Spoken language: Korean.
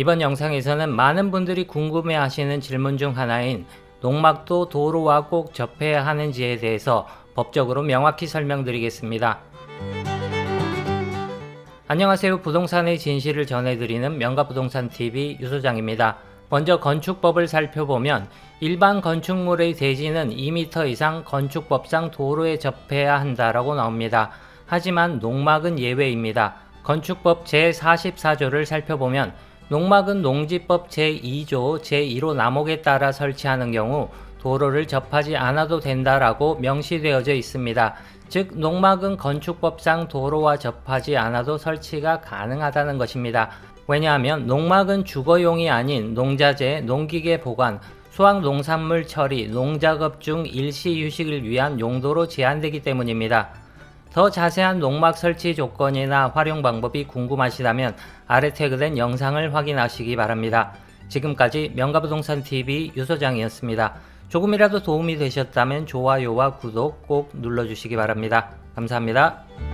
이번 영상에서는 많은 분들이 궁금해 하시는 질문 중 하나인 농막도 도로와 꼭 접해야 하는지에 대해서 법적으로 명확히 설명드리겠습니다. 안녕하세요. 부동산의 진실을 전해드리는 명가부동산TV 유소장입니다. 먼저 건축법을 살펴보면 일반 건축물의 대지는 2m 이상 건축법상 도로에 접해야 한다라고 나옵니다. 하지만 농막은 예외입니다. 건축법 제44조를 살펴보면 농막은 농지법 제2조 제1호 남목에 따라 설치하는 경우 도로를 접하지 않아도 된다라고 명시되어져 있습니다. 즉, 농막은 건축법상 도로와 접하지 않아도 설치가 가능하다는 것입니다. 왜냐하면 농막은 주거용이 아닌 농자재, 농기계 보관, 수확 농산물 처리, 농작업 중 일시 휴식을 위한 용도로 제한되기 때문입니다. 더 자세한 농막 설치 조건이나 활용 방법이 궁금하시다면 아래 태그된 영상을 확인하시기 바랍니다. 지금까지 명가부동산 TV 유소장이었습니다. 조금이라도 도움이 되셨다면 좋아요와 구독 꼭 눌러주시기 바랍니다. 감사합니다.